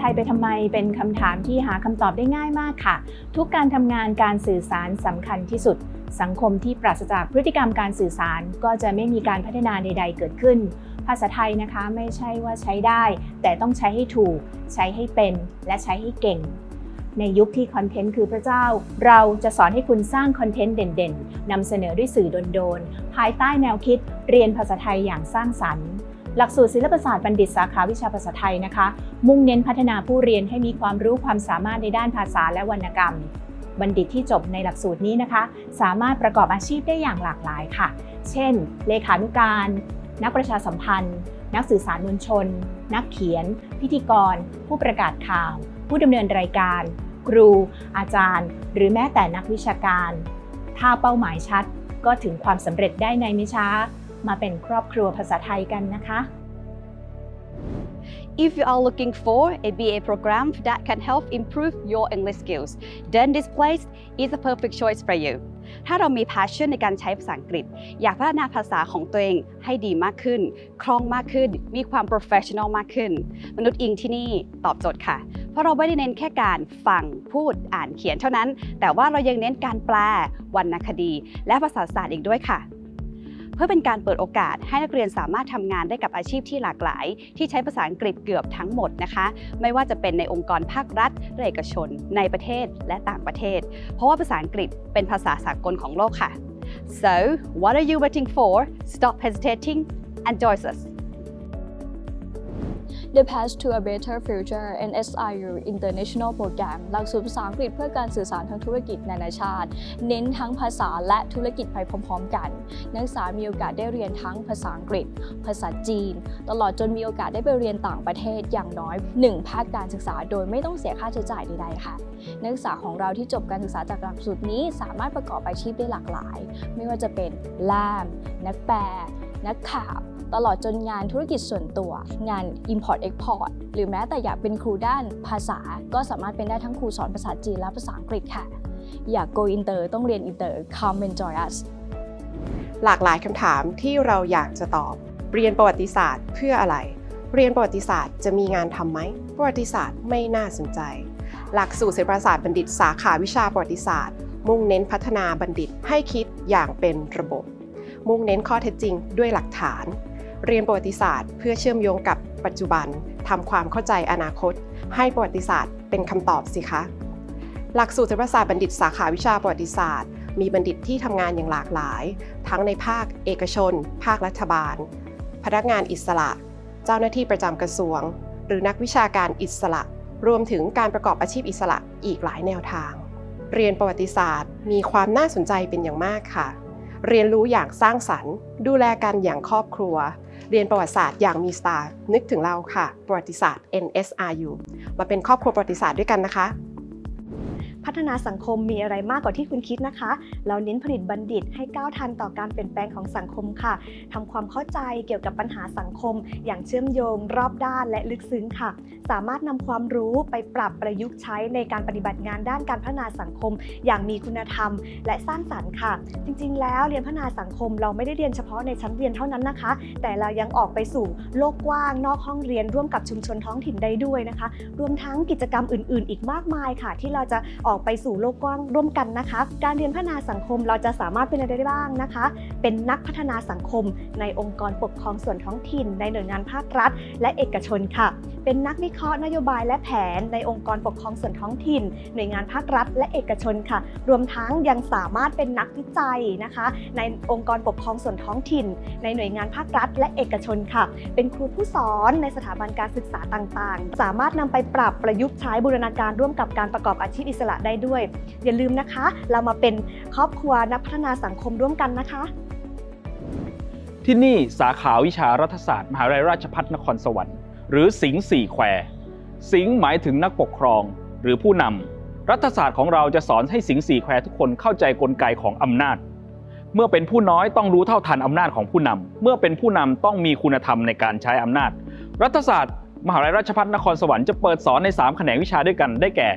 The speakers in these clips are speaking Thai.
ไทยไปทำไมเป็นคำถามที่หาคำตอบได้ง่ายมากค่ะ ทุกการทำงานการสื่อสารสำคัญที่สุด สังคมที่ปราศจากพฤติกรรมการสื่อสาร ก็จะไม่มีการพัฒนาใด ๆ เกิดขึ้น ภาษาไทยนะคะไม่ใช่ว่าใช้ได้ แต่ต้องใช้ให้ถูก ใช้ให้เป็น และใช้ให้เก่งในยุคที่คอนเทนต์คือพระเจ้า เราจะสอนให้คุณสร้างคอนเทนต์เด่นๆนำเสนอด้วยสื่อโดนๆ ภายใต้แนวคิดเรียนภาษาไทยอย่างสร้างสรรค์ หลักสูตรศิลปศาสตร์บัณฑิตสาขาวิชาภาษาไทยนะคะ มุ่งเน้นพัฒนาผู้เรียนให้มีความรู้ความสามารถในด้านภาษาและวรรณกรรม บัณฑิตที่จบในหลักสูตรนี้นะคะ สามารถประกอบอาชีพได้อย่างหลากหลายค่ะ เช่น เลขานุการ นักประชาสัมพันธ์ นักสื่อสารมวลชน นักเขียน พิธีกร ผู้ประกาศข่าว ผู้ดำเนินรายการ ครู อาจารย์ หรือแม้แต่นักวิชาการ ถ้าเป้าหมายชัดก็ถึงความสำเร็จได้ในไม่ช้า มาเป็นครอบครัวภาษาไทยกันนะคะ If you are looking for a BA program that can help improve your English skills, then this place is a perfect choice for you. ถ้าเรามี passion ในการใช้ภาษาอังกฤษ อยากพัฒนาภาษาของตัวเองให้ดีมากขึ้น คล่องมากขึ้น มีความ professional มากขึ้น มนุษย์อิงที่นี่ตอบโจทย์ค่ะ เพราะเราไม่ได้เน้นแค่การฟัง พูด อ่าน เขียนเท่านั้น แต่ว่าเรายังเน้นการแปลวรรณคดี และภาษาศาสตร์อีกด้วยค่ะ พื่อเป็นการเปิดโอกาสให้นักเรียนสามารถทำงานได้กับอาชีพที่หลากหลาย ที่ใช้ภาษาอังกฤษเกือบทั้งหมดนะคะ ไม่ว่าจะเป็นในองค์กรภาครัฐและเอกชน ในประเทศและต่างประเทศ เพราะว่าภาษาอังกฤษเป็นภาษาสากลของโลกค่ะ so what are you waiting for stop hesitating and join us The Path to a Better Future NSIU International Program หลักสูตรภาษาอังกฤษเพื่อการสื่อสารทางธุรกิจนานาชาติ เน้นทั้งภาษาและธุรกิจไปพร้อมๆกัน นักศึกษามีโอกาสได้เรียนทั้งภาษาอังกฤษ ภาษาจีน ตลอดจนมีโอกาสได้ไปเรียนต่างประเทศอย่างน้อย 1 ภาคการศึกษา โดยไม่ต้องเสียค่าใช้จ่ายใดๆค่ะ นักศึกษาของเราที่จบการศึกษาจากหลักสูตรนี้สามารถประกอบอาชีพได้หลากหลาย ไม่ว่าจะเป็นล่าม นักแปล นักข่าว ตลอดจนงานธุรกิจส่วนตัว งาน Import Export หรือแม้แต่อยากเป็นครูด้านภาษา ก็สามารถเป็นได้ทั้งครูสอนภาษาจีนและภาษาอังกฤษค่ะ อยาก go inter ต้องเรียน inter come and join us หลากหลายคำถามที่เราอยากจะตอบ เรียนประวัติศาสตร์เพื่ออะไร เรียนประวัติศาสตร์จะมีงานทำไหม ประวัติศาสตร์ไม่น่าสนใจ หลักสูตรศิลปศาสตร์บัณฑิตสาขาวิชาประวัติศาสตร์ มุ่งเน้นพัฒนาบัณฑิตให้คิดอย่างเป็นระบบ มุ่งเน้นข้อเท็จจริงด้วยหลักฐาน เรียนประวัติศาสตร์ เพื่อเชื่อมโยงกับปัจจุบันทำความเข้าใจอนาคต ให้ประวัติศาสตร์เป็นคำตอบสิคะ หลักสูตรศิลปศาสตร์บัณฑิตสาขาวิชาประวัติศาสตร์ มีบัณฑิตที่ทำงานอย่างหลากหลาย ทั้งในภาคเอกชน ภาครัฐบาล พนักงานอิสระ เจ้าหน้าที่ประจำกระทรวง หรือนักวิชาการอิสระ รวมถึงการประกอบอาชีพอิสระอีกหลายแนวทาง เรียนประวัติศาสตร์ มีความน่าสนใจเป็นอย่างมากค่ะ เรียนรู้อย่างสร้างสรรค์ ดูแลกันอย่างครอบครัว เรียนประวัติศาสตร์อย่างมีสไตล์นึกถึงเราค่ะ ประวัติศาสตร์ NSRU มาเป็นครอบครัวประวัติศาสตร์ด้วยกันนะคะ พัฒนาสังคมมีอะไรมากกว่าที่คุณคิดนะคะ เราเน้นผลิตบัณฑิตให้ก้าวทันต่อการเปลี่ยนแปลงของสังคมค่ะทำความเข้าใจเกี่ยวกับปัญหาสังคม อย่างเชื่อมโยง รอบด้านและลึกซึ้งค่ะ สามารถนำความรู้ไปปรับประยุกต์ใช้ในการปฏิบัติงานด้านการพัฒนาสังคม อย่างมีคุณธรรม และสร้างสรรค์ค่ะ จริง ๆ แล้วเรียนพัฒนาสังคมเราไม่ได้เรียนเฉพาะในชั้นเรียนเท่านั้นนะคะ แต่เรายังออกไปสู่โลกกว้างนอกห้องเรียนร่วมกับชุมชนท้องถิ่นได้ด้วยนะคะ รวมทั้งกิจกรรมอื่น ๆ อีกมากมายค่ะ ที่เราจะออกไปสู่โลกกว้างร่วมกันนะคะ การเรียนพัฒนาสังคมเราจะสามารถเป็นอะไรได้บ้างนะคะ เป็นนักพัฒนาสังคม ในองค์กรปกครองส่วนท้องถิ่น ในหน่วยงานภาครัฐ และเอกชนค่ะ เป็นนักวิเคราะห์นโยบายและแผนในองค์กรปกครองส่วนท้องถิ่น หน่วยงานภาครัฐ และเอกชนค่ะ รวมทั้งยังสามารถเป็นนักวิจัยนะคะ ในองค์กรปกครองส่วนท้องถิ่น ในหน่วยงานภาครัฐ และเอกชนค่ะ เป็นครูผู้สอนในสถาบันการศึกษาต่างๆ สามารถนำไปปรับประยุกต์ใช้บูรณาการร่วมกับการประกอบอาชีพอิสระได้ด้วย อย่าลืมนะคะ เรามาเป็นครอบครัวนักพัฒนาสังคมร่วมกันนะคะ ที่นี่สาขาวิชารัฐศาสตร์มหาวิทยาลัยราชภัฏนครสวรรค์หรือสิงห์สี่แควสิงห์หมายถึงนักปกครองหรือผู้นำรัฐศาสตร์ของเราจะสอนให้สิงห์สี่แควทุกคนเข้าใจกลไกของอำนาจ เมื่อเป็นผู้น้อยต้องรู้เท่าทันอำนาจของผู้นำเมื่อเป็นผู้นำต้องมีคุณธรรมในการใช้อำนาจ รัฐศาสตร์ มหาวิทยาลัยราชภัฏนครสวรรค์จะเปิดสอนใน 3 แขนงวิชาด้วยกันได้แก่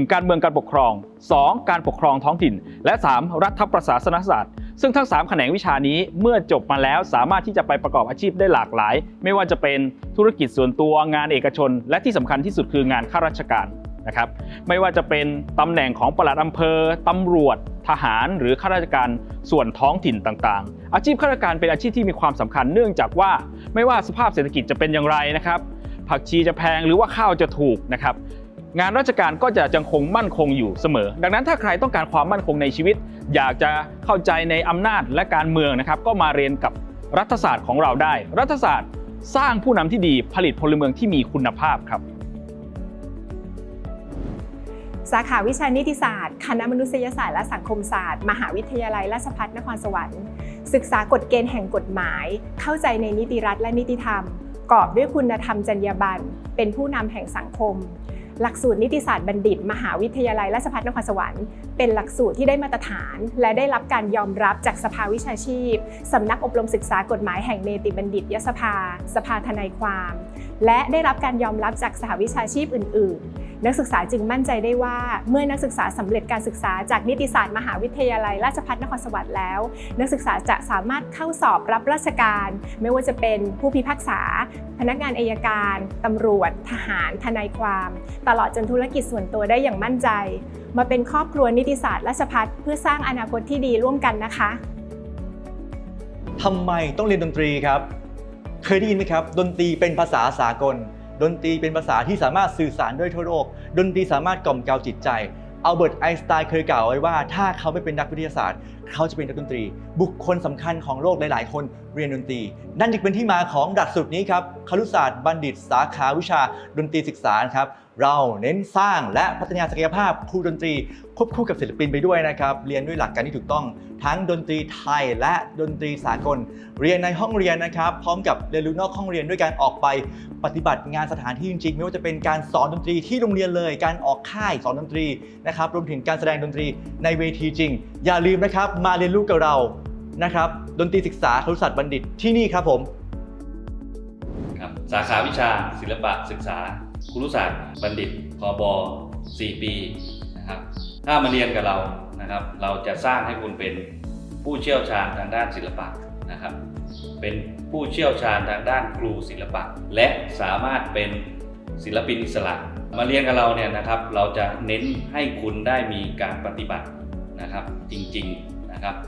1. การเมืองการปกครอง 2. การปกครองท้องถิ่น และ 3. รัฐประศาสนศาสตร์ ซึ่งทั้ง 3 แขนงวิชานี้เมื่อจบมาแล้วสามารถที่จะไปประกอบอาชีพได้หลากหลาย ไม่ว่าจะเป็นธุรกิจส่วนตัวงานเอกชน และที่สำคัญที่สุดคืองานข้าราชการนะครับไม่ว่าจะเป็นตำแหน่งของปลัดอำเภอตำรวจ ทหาร หรือข้าราชการส่วนท้องถิ่นต่างๆ อาชีพข้าราชการเป็นอาชีพที่มีความสำคัญเนื่องจากว่า ไม่ว่าสภาพเศรษฐกิจจะเป็นอย่างไรนะครับ ผักชีจะแพงหรือว่าข้าวจะถูกนะครับงานราชการก็จะยังคงมั่นคงอยู่เสมอ ดังนั้นถ้าใครต้องการความมั่นคงในชีวิต อยากจะเข้าใจในอำนาจและการเมืองนะครับ ก็มาเรียนกับรัฐศาสตร์ของเราได้ รัฐศาสตร์สร้างผู้นำที่ดีผลิตพลเมืองที่มีคุณภาพครับ สาขาวิชานิติศาสตร์ คณะมนุษยศาสตร์และสังคมศาสตร์ มหาวิทยาลัยราชภัฏนครสวรรค์ ศึกษากฎเกณฑ์แห่งกฎหมาย เข้าใจในนิติรัฐและนิติธรรม กอบด้วยคุณธรรมจรรยาบรรณเป็นผู้นำแห่งสังคม หลักสูตรนิติศาสตร์บัณฑิต มหาวิทยาลัยราชภัฏนครสวรรค์เป็นหลักสูตรที่ได้มาตรฐาน และได้รับการยอมรับจากสภาวิชาชีพสำนักอบรมศึกษากฎหมายแห่งเนติบัณฑิตยสภา สภาทนายความ และได้รับการยอมรับจากสหวิชาชีพอื่น ๆนักศึกษาจึงมั่นใจได้ว่าเมื่อนักศึกษาสำเร็จการศึกษาจากนิติศาสตร์มหาวิทยาลัยราชภัฏนครสวรรค์แล้ว นักศึกษาจะสามารถเข้าสอบรับราชการ ไม่ว่าจะเป็นผู้พิพากษา พนักงานอายการ ตำรวจ ทหาร ทนายความ ตลอดจนธุรกิจส่วนตัวได้อย่างมั่นใจ มาเป็นครอบครัวนิติศาสตร์ราชภัฏเพื่อสร้างอนาคตที่ดีร่วมกันนะคะทำไมต้องเรียนดนตรีครับ เคยได้ยินไหมครับ ดนตรีเป็นภาษาสากล ดนตรีเป็นภาษาที่สามารถสื่อสารด้วยทั่วโลก ดนตรีสามารถกล่อมเกลาจิตใจอัลเบิร์ตไอน์สไตน์เคยกล่าวไว้ว่า ถ้าเขาไม่เป็นนักวิทยาศาสตร์เขาจะเป็นนักดนตรี บุคคลสำคัญของโลกหลาย ๆ คนเรียนดนตรี นั่นจึงเป็นที่มาของหลักสูตรนี้ครับครุศาสตร์บัณฑิตสาขาวิชาดนตรีศึกษาครับเราเน้นสร้างและพัฒนาศักยภาพครูดนตรีควบคู่กับศิลปินไปด้วยนะครับเรียนด้วยหลักการที่ถูกต้อง ทั้งดนตรีไทยและดนตรีสากล เรียนในห้องเรียนนะครับ พร้อมกับเรียนรู้นอกห้องเรียนด้วยการออกไปปฏิบัติงานสถานที่จริงๆ ไม่ว่าจะเป็นการสอนดนตรีที่โรงเรียนเลย การออกค่ายสอนดนตรีนะครับรวมถึงการแสดงดนตรีในเวทีจริง อย่าลืมนะครับมาเรียนรู้กับเรานะครับ ดนตรีศึกษาครุศาสตร์บัณฑิตที่นี่ครับผม ครับสาขาวิชาศิลปะศึกษาครุศาสตร์บัณฑิตคอบ4 ปีนะครับ ถ้ามาเรียนกับเรานะครับ เราจะสร้างให้คุณเป็นผู้เชี่ยวชาญทางด้านศิลปะนะครับ เป็นผู้เชี่ยวชาญทางด้านครูศิลปะ และสามารถเป็นศิลปินอิสระมาเรียนกับเราเนี่ยนะครับ เราจะเน้นให้คุณได้มีการปฏิบัตินะครับ จริง ๆ นะครับ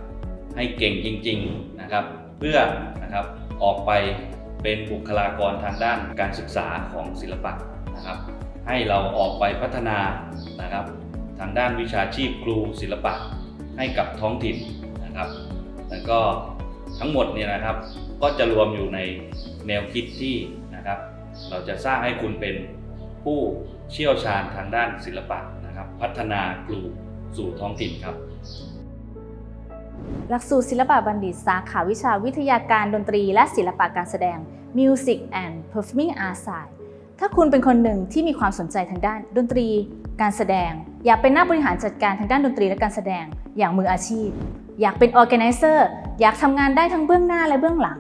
ให้เก่งจริงๆนะครับ เพื่อนะครับออกไปเป็นบุคลากรทางด้านการศึกษาของศิลปะนะครับ ให้เราออกไปพัฒนานะครับ ทางด้านวิชาชีพครูศิลปะ ให้กับท้องถิ่นนะครับ แล้วก็ทั้งหมดเนี่ยนะครับก็จะรวมอยู่ในแนวคิดที่นะครับ เราจะสร้างให้คุณเป็นผู้เชี่ยวชาญทางด้านศิลปะนะครับ พัฒนาครูสู่ท้องถิ่นครับ หลักสูตรศิลปะบัณฑิตสาขาวิชาวิทยาการดนตรี และศิลปะการแสดง Music and Performing Arts ถ้าคุณเป็นคนหนึ่งที่มีความสนใจทางด้านดนตรี การแสดง อยากเป็นนักบริหารจัดการทางด้านดนตรีและการแสดงอย่างมืออาชีพ อยากเป็น Organizer อยากทำงานได้ทั้งเบื้องหน้าและเบื้องหลัง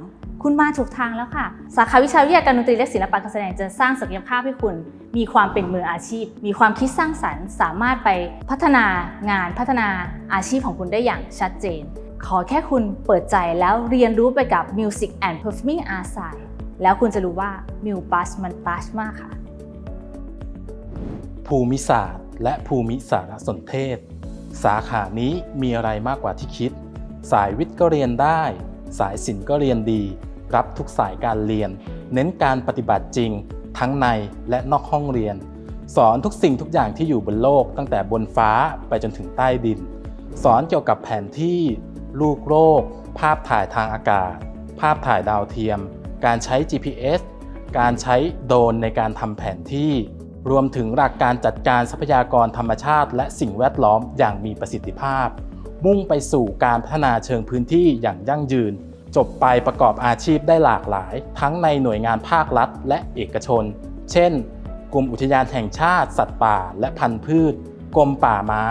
คุณมาถูกทางแล้วค่ะ สาขาวิชาวิทยาการดนตรีและศิลปะการแสดงจะสร้างศักยภาพให้คุณ มีความเป็นมืออาชีพ มีความคิดสร้างสรรค์ สามารถไปพัฒนางานพัฒนาอาชีพของคุณได้อย่างชัดเจน ขอแค่คุณเปิดใจแล้วเรียนรู้ไปกับ Music and Performing Arts i d แล้วคุณจะรู้ว่า m u ปัสมันปัสมากค่ะ ภูมิศาสตร์ และภูมิสารสนเทศ สาขานี้มีอะไรมากกว่าที่คิด สายวิทย์ก็เรียนได้ สายศิลป์ก็เรียนดี รับทุกสายการเรียน เน้นการปฏิบัติจริง ทั้งในและนอกห้องเรียน สอนทุกสิ่งทุกอย่างที่อยู่บนโลก ตั้งแต่บนฟ้าไปจนถึงใต้ดิน สอนเกี่ยวกับแผนที่ ลูกโลก ภาพถ่ายทางอากาศ ภาพถ่ายดาวเทียม การใช้ GPS การใช้โดรนในการทำแผนที่ รวมถึงหลักการจัดการทรัพยากรธรรมชาติ และสิ่งแวดล้อมอย่างมีประสิทธิภาพ มุ่งไปสู่การพัฒนาเชิงพื้นที่อย่างยั่งยืน จบไปประกอบอาชีพได้หลากหลาย ทั้งในหน่วยงานภาครัฐ และเอกชน เช่น กรมอุทยานแห่งชาติ สัตว์ป่า และพันธุ์พืช กรมป่าไม้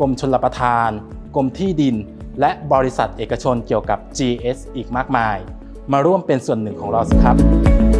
กรมชลประทาน กรมที่ดิน และบริษัทเอกชนเกี่ยวกับ GS อีกมากมาย มาร่วมเป็นส่วนหนึ่งของเราสิครับ